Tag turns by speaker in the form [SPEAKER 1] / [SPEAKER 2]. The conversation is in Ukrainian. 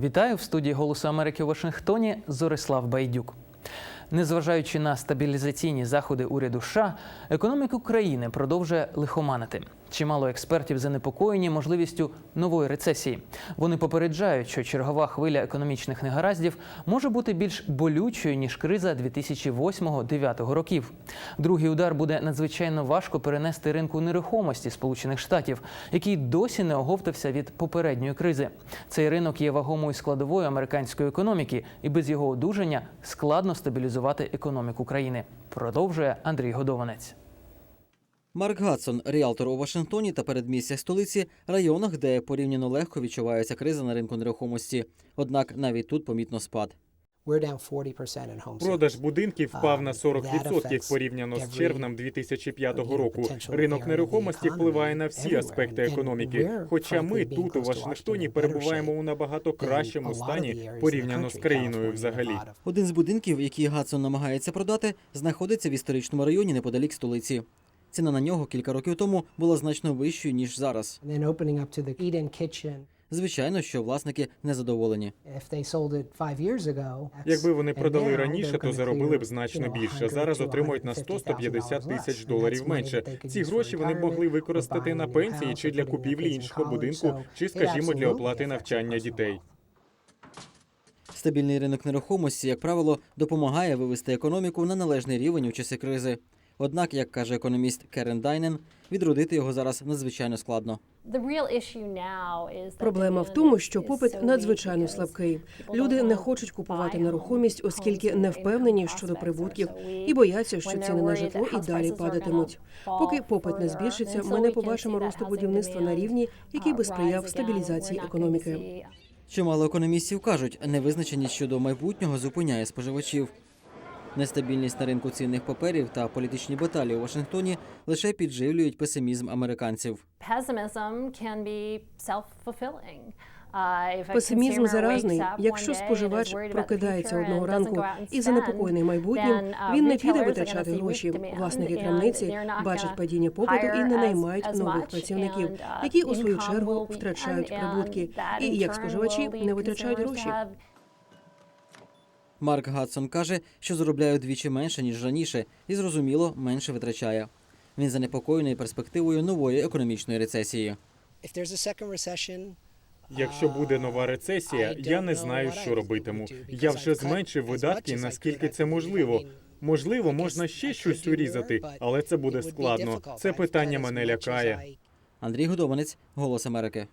[SPEAKER 1] Вітаю в студії Голосу Америки у Вашингтоні Зорислав Байдюк. Незважаючи на стабілізаційні заходи уряду США, економіку країни продовжує лихоманити. Чимало експертів занепокоєні можливістю нової рецесії. Вони попереджають, що чергова хвиля економічних негараздів може бути більш болючою ніж криза 2008-2009 років. Другий удар буде надзвичайно важко перенести ринку нерухомості Сполучених Штатів, який досі не оговтався від попередньої кризи. Цей ринок є вагомою складовою американської економіки, і без його одужання складно стабілізувати економіку країни. Продовжує Андрій Годованець.
[SPEAKER 2] Марк Гадсон, ріалтор у Вашингтоні та передмістях столиці, районах, де порівняно легко відчувається криза на ринку нерухомості. Однак навіть тут помітно спад.
[SPEAKER 3] Продаж будинків впав на 40% порівняно з червнем 2005 року. Ринок нерухомості впливає на всі аспекти економіки. Хоча ми тут у Вашингтоні перебуваємо у набагато кращому стані порівняно з країною взагалі.
[SPEAKER 2] Один з будинків, який Гадсон намагається продати, знаходиться в історичному районі неподалік столиці. Ціна на нього кілька років тому була значно вищою ніж зараз. Звичайно, що власники незадоволені.
[SPEAKER 3] Якби вони продали раніше, то заробили б значно більше. Зараз отримують на 100-150 тисяч доларів менше. Ці гроші вони б могли використати на пенсії чи для купівлі іншого будинку, чи, скажімо, для оплати навчання дітей.
[SPEAKER 2] Стабільний ринок нерухомості, як правило, допомагає вивести економіку на належний рівень у часи кризи. Однак, як каже економіст Керен Дайнен, відродити його зараз надзвичайно складно.
[SPEAKER 4] Проблема в тому, що попит надзвичайно слабкий. Люди не хочуть купувати нерухомість, оскільки не впевнені щодо прибутків і бояться, що ціни на житло і далі падатимуть. Поки попит не збільшиться, ми не побачимо росту будівництва на рівні, який би сприяв стабілізації економіки.
[SPEAKER 2] Чимало економістів кажуть, невизначеність щодо майбутнього зупиняє споживачів. Нестабільність на ринку цінних паперів та політичні баталії у Вашингтоні лише підживлюють песимізм американців.
[SPEAKER 4] Песимізм заразний. Якщо споживач прокидається одного ранку і занепокоєний майбутнім, він не піде витрачати гроші. Власники крамниці бачать падіння попиту і не наймають нових працівників, які у свою чергу втрачають прибутки, і як споживачі не витрачають гроші.
[SPEAKER 2] Марк Гадсон каже, що заробляє вдвічі менше ніж раніше, і зрозуміло менше витрачає. Він занепокоєний перспективою нової економічної рецесії.
[SPEAKER 3] Якщо буде нова рецесія, я не знаю, що робитиму. Я вже зменшив видатки, наскільки це можливо. Можливо, можна ще щось урізати, але це буде складно. Це питання мене лякає.
[SPEAKER 2] Андрій Годованець, Голос Америки.